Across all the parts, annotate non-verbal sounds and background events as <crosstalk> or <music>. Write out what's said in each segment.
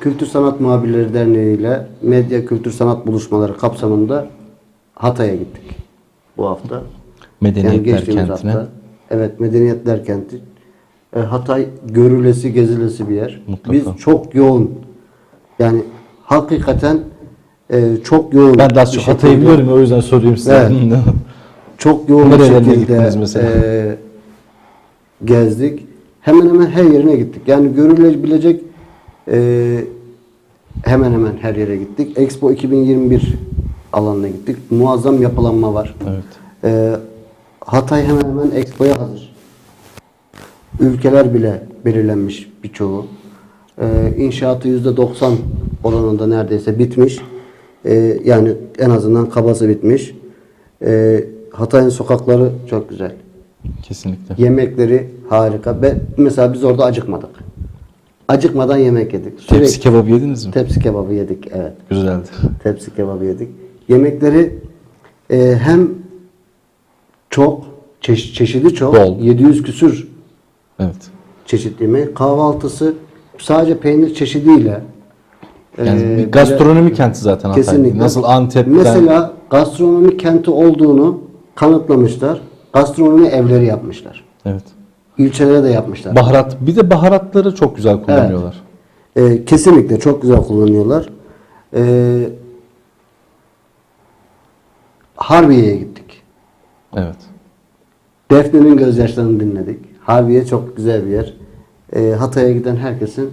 Kültür Sanat Muhabirleri Derneği ile Medya Kültür Sanat Buluşmaları kapsamında Hatay'a gittik bu hafta. Medeniyetler geçtiğimiz kentine. Evet, Medeniyetler Kenti. E, Hatay görülesi, gezilesi bir yer. Mutlaka. Biz çok yoğun, yani hakikaten e, çok yoğun. Ben daha çok Hatay'ı biliyorum o yüzden sorayım size. Evet. <laughs> çok yoğun bir şekilde e, gezdik. Hemen hemen her yerine gittik. Yani görülebilecek e, hemen hemen her yere gittik. Expo 2021 alanına gittik. Muazzam yapılanma var. evet. E, Hatay hemen hemen Expo'ya hazır. Ülkeler bile belirlenmiş birçoğu. E, inşaatı %90 oranında neredeyse bitmiş. E, yani en azından kabası bitmiş. E, Hatay'ın sokakları çok güzel. Kesinlikle. Yemekleri harika. Ben, mesela biz orada acıkmadık. Acıkmadan yemek yedik. Sürekli Tepsi kebabı yediniz mi? tepsi kebabı yedik. Evet. Güzeldi. Tepsi kebabı yedik. Yemekleri e, hem çok çeşi- çeşidi çok. Bol. 700 küsür Evet. çeşit yemek. Kahvaltısı sadece peynir çeşidiyle Yani e, bir gastronomi kenti zaten. Kesinlikle. Nasıl Antep'ten Mesela gastronomi kenti olduğunu kanıtlamışlar. Gastronomi evleri yapmışlar. Evet. İlçelere de yapmışlar. Baharat. Bir de baharatları çok güzel kullanıyorlar. Ee, kesinlikle çok güzel kullanıyorlar. Ee, Harbiye'ye gittik. Evet. Defne'nin gözyaşlarını dinledik. Harbiye çok güzel bir yer. Ee, Hatay'a giden herkesin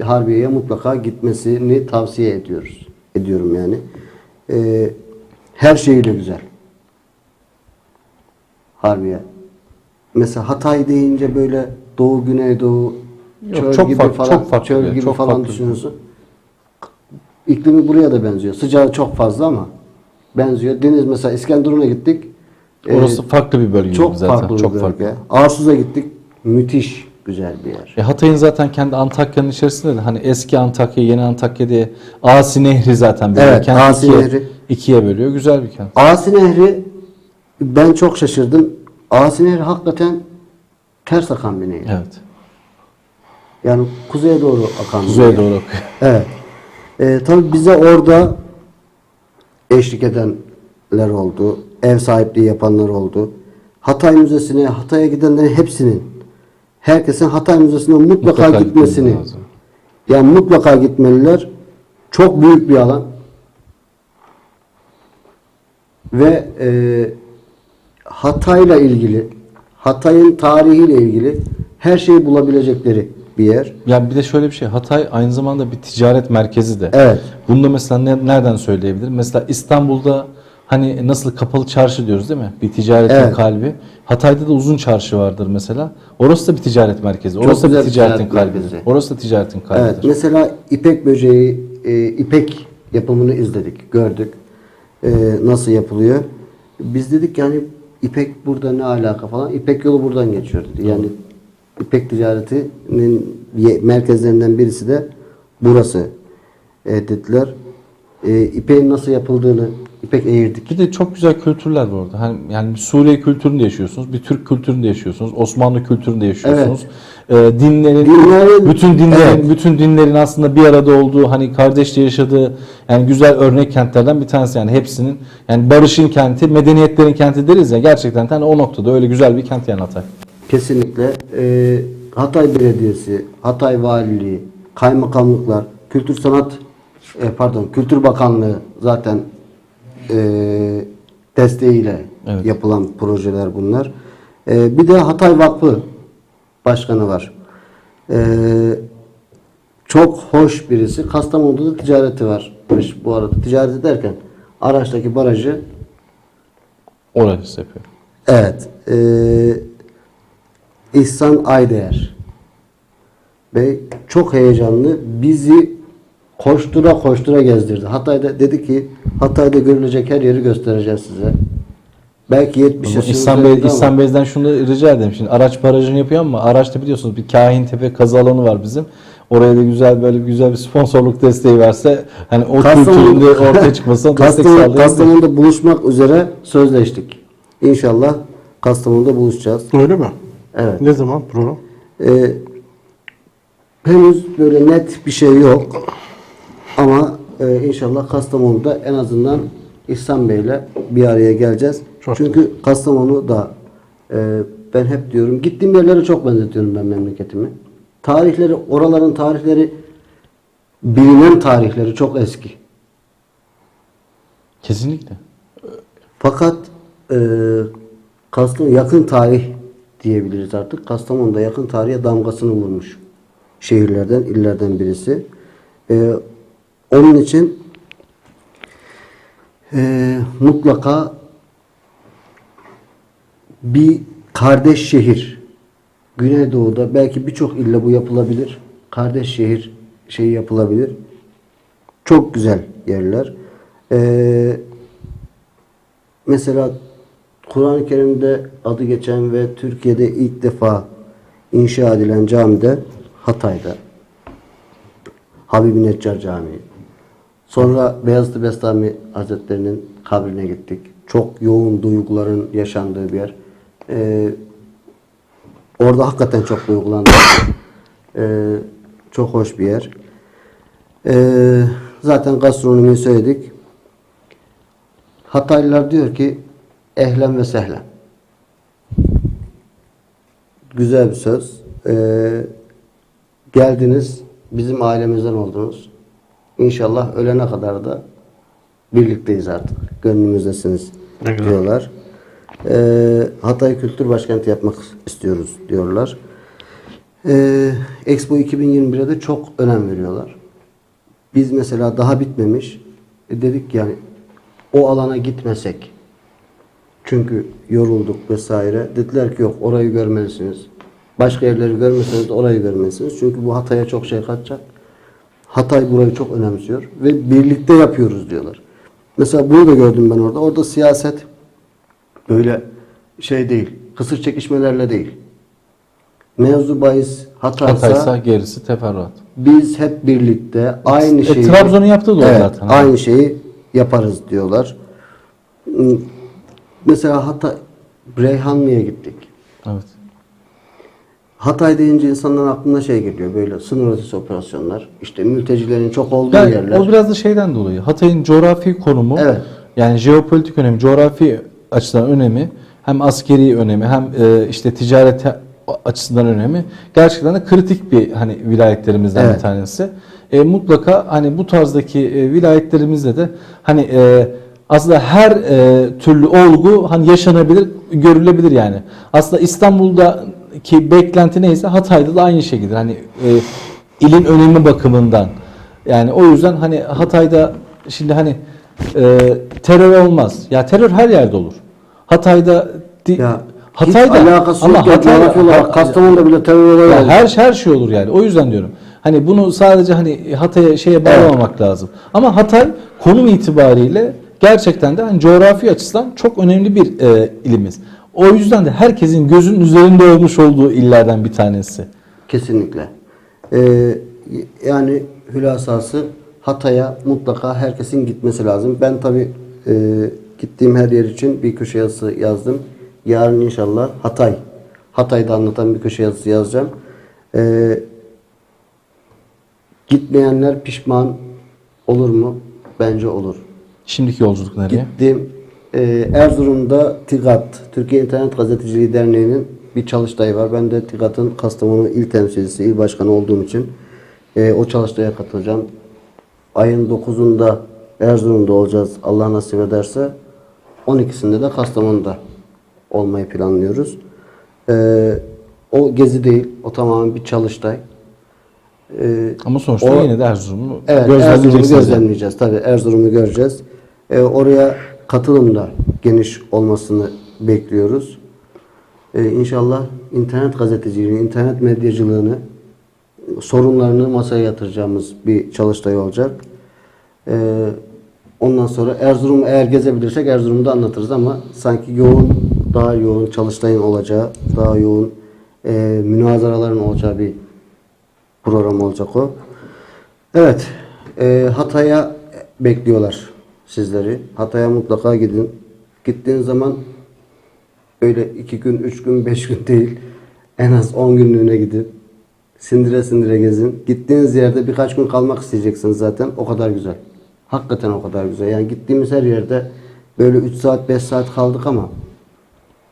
Harbiye'ye mutlaka gitmesini tavsiye ediyoruz. Ediyorum yani. Ee, her şeyiyle güzel. Harbiye. Mesela Hatay deyince böyle Doğu, Güneydoğu, Yok, çöl çok gibi farklı- falan, çok farklı çöl gibi çok falan farklı. düşünüyorsun. İklimi buraya da benziyor. Sıcağı çok fazla ama benziyor. Deniz mesela İskenderun'a gittik. Ee, Orası farklı bir bölge çok zaten. farklı çok bölge. farklı. Arsuz'a gittik. Müthiş güzel bir yer. E Hatay'ın zaten kendi Antakya'nın içerisinde de hani eski Antakya, yeni Antakya diye Asi Nehri zaten böyle Evet, kenti Asi ikiye, Nehri. ikiye bölüyor. Güzel bir kent. Asi Nehri ben çok şaşırdım. Asi Nehri hakikaten ters akan bir nehir. Evet. Yani kuzeye doğru akan bir Kuzeye nehir. doğru akıyor. Evet. Ee, tabii bize orada eşlik edenler oldu. Ev sahipliği yapanlar oldu. Hatay Müzesi'ne, Hatay'a gidenlerin hepsinin herkesin Hatay Müzesi'ne mutlaka, Mutlaka gitmesini lazım. yani mutlaka gitmeliler. Çok büyük bir alan. Ve e, Hatay'la ilgili, Hatay'ın tarihiyle ilgili her şeyi bulabilecekleri bir yer. Ya bir de şöyle bir şey. Hatay aynı zamanda bir ticaret merkezi de. Evet. Bunu da mesela ne- nereden söyleyebilirim? Mesela İstanbul'da hani nasıl kapalı çarşı diyoruz değil mi? Bir ticaretin Evet. kalbi. Hatay'da da uzun çarşı vardır mesela. Orası da bir ticaret merkezi. Çok Orası da bir ticaretin ticaret kalbidir. merkezi. Orası da ticaretin kalbidir. Evet, mesela ipek böceği, e, ipek yapımını izledik, gördük. E, nasıl yapılıyor. Biz dedik yani ipek burada ne alaka falan. İpek yolu buradan geçiyor dedi. Yani ipek ticaretinin merkezlerinden birisi de burası e, dediler. E, ipeğin nasıl yapıldığını, ipek eğirdik. Bir de çok güzel kültürler var orada. Hani yani Suriye kültüründe yaşıyorsunuz, bir Türk kültüründe yaşıyorsunuz, Osmanlı kültüründe yaşıyorsunuz. Ee, dinlerin, Dinlerin- bütün dinlerin, Evet. bütün dinlerin aslında bir arada olduğu, hani kardeşçe yaşadığı yani güzel örnek kentlerden bir tanesi yani hepsinin yani barışın kenti, medeniyetlerin kenti deriz ya gerçekten hani o noktada öyle güzel bir kent yani Hatay. Kesinlikle. Ee, Hatay Belediyesi, Hatay Valiliği, kaymakamlıklar, Kültür Sanat, e, pardon Kültür Bakanlığı zaten e, desteğiyle Evet. yapılan projeler bunlar. E, bir de Hatay Vakfı Başkanı var. E, çok hoş birisi. Kastamonu'da da ticareti varmış bu arada. Ticareti derken araçtaki barajı Orası yapıyor. Evet. eee İhsan Aydeğer Bey çok heyecanlı. Bizi koştura koştura gezdirdi. Hatay'da dedi ki Hatay'da görülecek her yeri göstereceğiz size. Belki 70 Ama yaşınızda İhsan, Bey, İhsan Bey'den şunu rica ederim. Şimdi araç barajını yapıyor ama araçta biliyorsunuz bir Kahin Tepe kazı alanı var bizim. Oraya da güzel böyle güzel bir sponsorluk desteği verse hani o kültürün de ortaya çıkmasına <laughs> destek Kastamonu, sağlayabilir. Kastamonu'da buluşmak üzere sözleştik. İnşallah Kastamonu'da buluşacağız. Öyle mi? Evet. Ne zaman program? Ee, henüz böyle net bir şey yok. Ama e, inşallah Kastamonu'da en azından İhsan Bey'le bir araya geleceğiz. Çok Çünkü Kastamonu da e, ben hep diyorum gittiğim yerlere çok benzetiyorum ben memleketimi. Tarihleri, oraların tarihleri bilinen tarihleri çok eski. Kesinlikle. Fakat e, Kastamonu yakın tarih diyebiliriz artık. Kastamonu'da yakın tarihe damgasını vurmuş şehirlerden, illerden birisi. E, onun için e, mutlaka bir kardeş şehir Güneydoğu'da belki birçok ille bu yapılabilir. Kardeş şehir şeyi yapılabilir. Çok güzel yerler. Ee, mesela Kur'an-ı Kerim'de adı geçen ve Türkiye'de ilk defa inşa edilen camide Hatay'da. Habib-i Neccar Camii. Sonra Beyazıt Bestami Hazretleri'nin kabrine gittik. Çok yoğun duyguların yaşandığı bir yer. Ee, orada hakikaten çok duygulandım. Ee, çok hoş bir yer. Ee, zaten gastronomiyi söyledik. Hataylılar diyor ki ehlen ve sehlen. Güzel bir söz. Ee, geldiniz, bizim ailemizden oldunuz. İnşallah ölene kadar da birlikteyiz artık. Gönlümüzdesiniz diyorlar. Ee, Hatay Kültür Başkenti yapmak istiyoruz diyorlar. Ee, Expo 2021'e de çok önem veriyorlar. Biz mesela daha bitmemiş e, dedik yani o alana gitmesek çünkü yorulduk vesaire. Dediler ki yok orayı görmelisiniz. Başka yerleri görmeseniz de orayı görmelisiniz. Çünkü bu Hatay'a çok şey katacak. Hatay burayı çok önemsiyor ve birlikte yapıyoruz diyorlar. Mesela bunu da gördüm ben orada. Orada siyaset böyle şey değil. Kısır çekişmelerle değil. Mevzu bahis Hatay'sa Hataysa gerisi teferruat. biz hep birlikte aynı E, şeyi Trabzon'un yaptığı da Evet, zaten. Aynı şeyi yaparız diyorlar. Hmm, Mesela Hatay Reyhanlı'ya gittik. Evet. Hatay deyince insanların aklına şey geliyor böyle sınır ötesi operasyonlar. işte mültecilerin çok olduğu Yani yerler. o biraz da şeyden dolayı. Hatay'ın coğrafi konumu, Evet. yani jeopolitik önemi, coğrafi açıdan önemi, hem askeri önemi, hem e, işte ticaret açısından önemi gerçekten de kritik bir hani vilayetlerimizden Evet. bir tanesi. E, mutlaka hani bu tarzdaki e, vilayetlerimizde de hani e, aslında her e, türlü olgu hani yaşanabilir, görülebilir yani. Aslında İstanbul'daki beklenti neyse Hatay'da da aynı şekilde. Hani e, ilin önemi bakımından. Yani o yüzden hani Hatay'da şimdi hani e, terör olmaz. Ya terör her yerde olur. Hatay'da ya Hatay'da hiç alakası ama yok. Hatay'da- olarak Kastamonu'da bile terör olayı oldu. her her şey olur yani. O yüzden diyorum. Hani bunu sadece hani Hatay'a şeye bağlamamak lazım. Ama Hatay konum itibariyle gerçekten de hani coğrafi açıdan çok önemli bir e, ilimiz. O yüzden de herkesin gözünün üzerinde olmuş olduğu illerden bir tanesi. Kesinlikle. Ee, yani hülasası Hatay'a mutlaka herkesin gitmesi lazım. Ben tabi gittiğim her yer için bir köşe yazısı yazdım. Yarın inşallah Hatay. Hatay'da anlatan bir köşe yazısı yazacağım. Ee, gitmeyenler pişman olur mu? Bence olur. Şimdiki yolculuk nereye? Gittim. Ee, Erzurum'da TİGAT, Türkiye İnternet Gazeteciliği Derneği'nin bir çalıştayı var. Ben de TİGAT'ın Kastamonu il temsilcisi, il başkanı olduğum için e, o çalıştaya katılacağım. Ayın 9'unda Erzurum'da olacağız. Allah nasip ederse. 12'sinde de Kastamonu'da olmayı planlıyoruz. Ee, o gezi değil, o tamamen bir çalıştay. Ee, Ama sonuçta o- yine de Erzurum'u Evet, Erzurum'u gözlemleyeceksiniz. yani. gözlemleyeceğiz. Tabii Erzurum'u göreceğiz. Ee, oraya katılım da geniş olmasını bekliyoruz. Ee, inşallah internet gazeteciliğini, internet medyacılığını, sorunlarını masaya yatıracağımız bir çalıştay olacak. Ee, ondan sonra Erzurum eğer gezebilirsek Erzurum'da anlatırız ama sanki yoğun, daha yoğun çalıştayın olacağı, daha yoğun e, münazaraların olacağı bir program olacak o. Evet, e, Hatay'a bekliyorlar sizleri. Hatay'a mutlaka gidin. Gittiğiniz zaman öyle iki gün, üç gün, beş gün değil. En az on günlüğüne gidin. Sindire sindire gezin. Gittiğiniz yerde birkaç gün kalmak isteyeceksiniz zaten. O kadar güzel. Hakikaten o kadar güzel. Yani gittiğimiz her yerde böyle 3 saat 5 saat kaldık ama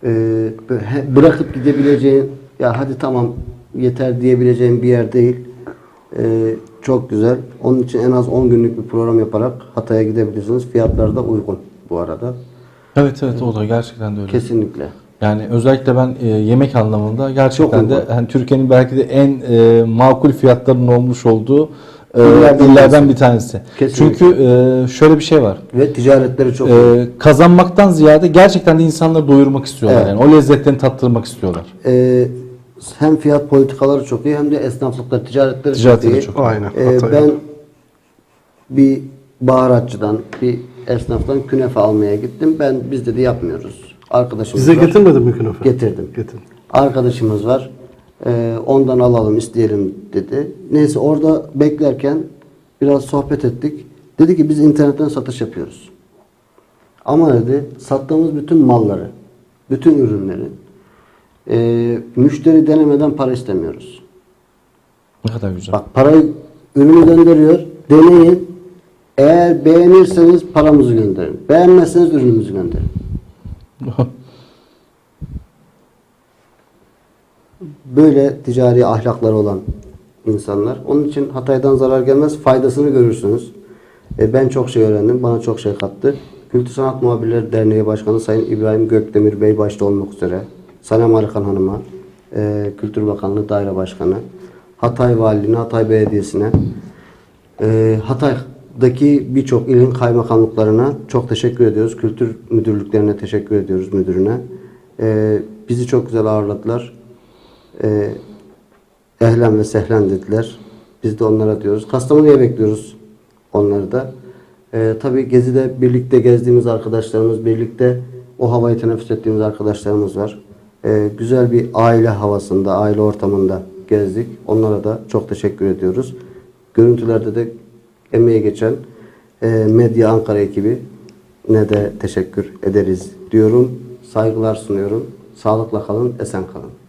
e, bırakıp gidebileceğin ya hadi tamam yeter diyebileceğin bir yer değil. E, çok güzel. Onun için en az 10 günlük bir program yaparak Hatay'a gidebilirsiniz. Fiyatlar da uygun bu arada. Evet evet o da gerçekten de öyle. Kesinlikle. Yani özellikle ben e, yemek anlamında gerçekten de hani Türkiye'nin belki de en e, makul fiyatlarının olmuş olduğu e, İllerden illerden bir tanesi. Kesinlikle. Çünkü e, şöyle bir şey var. Ve ticaretleri çok. E, kazanmaktan ziyade gerçekten de insanları doyurmak istiyorlar. Evet. Yani o lezzetlerini tattırmak istiyorlar. Ee, hem fiyat politikaları çok iyi hem de esnaflıkta ticaretleri, Ticaretleri çok iyi. çok. Aynen, Ee, Hatay. ben bir baharatçıdan, bir esnaftan künefe almaya gittim. Ben biz dedi yapmıyoruz. Arkadaşımız Bize var. getirmedin mi künefe? Getirdim. Getirdim. Arkadaşımız var. Ee, ondan alalım isteyelim dedi. Neyse orada beklerken biraz sohbet ettik. Dedi ki biz internetten satış yapıyoruz. Ama dedi sattığımız bütün malları, bütün ürünleri e, müşteri denemeden para istemiyoruz. Ne kadar güzel. Bak parayı ürünü gönderiyor. Deneyin. Eğer beğenirseniz paramızı gönderin. Beğenmezseniz ürünümüzü gönderin. <laughs> Böyle ticari ahlakları olan insanlar. Onun için Hatay'dan zarar gelmez. Faydasını görürsünüz. E, ben çok şey öğrendim. Bana çok şey kattı. Kültür Sanat Muhabirleri Derneği Başkanı Sayın İbrahim Gökdemir Bey başta olmak üzere. Sanem Arıkan Hanım'a, e, Kültür Bakanlığı Daire Başkanı, Hatay Valiliğine, Hatay Belediyesi'ne, e, Hatay'daki birçok ilin kaymakamlıklarına çok teşekkür ediyoruz. Kültür müdürlüklerine teşekkür ediyoruz müdürüne. E, bizi çok güzel ağırladılar. E, ehlen ve sehlen dediler. Biz de onlara diyoruz. Kastamonu'ya bekliyoruz onları da. E, tabii Gezi'de birlikte gezdiğimiz arkadaşlarımız, birlikte o havayı teneffüs ettiğimiz arkadaşlarımız var. E, güzel bir aile havasında, aile ortamında gezdik. Onlara da çok teşekkür ediyoruz. Görüntülerde de emeği geçen e, Medya Ankara ekibi ne de teşekkür ederiz diyorum. Saygılar sunuyorum. Sağlıkla kalın, esen kalın.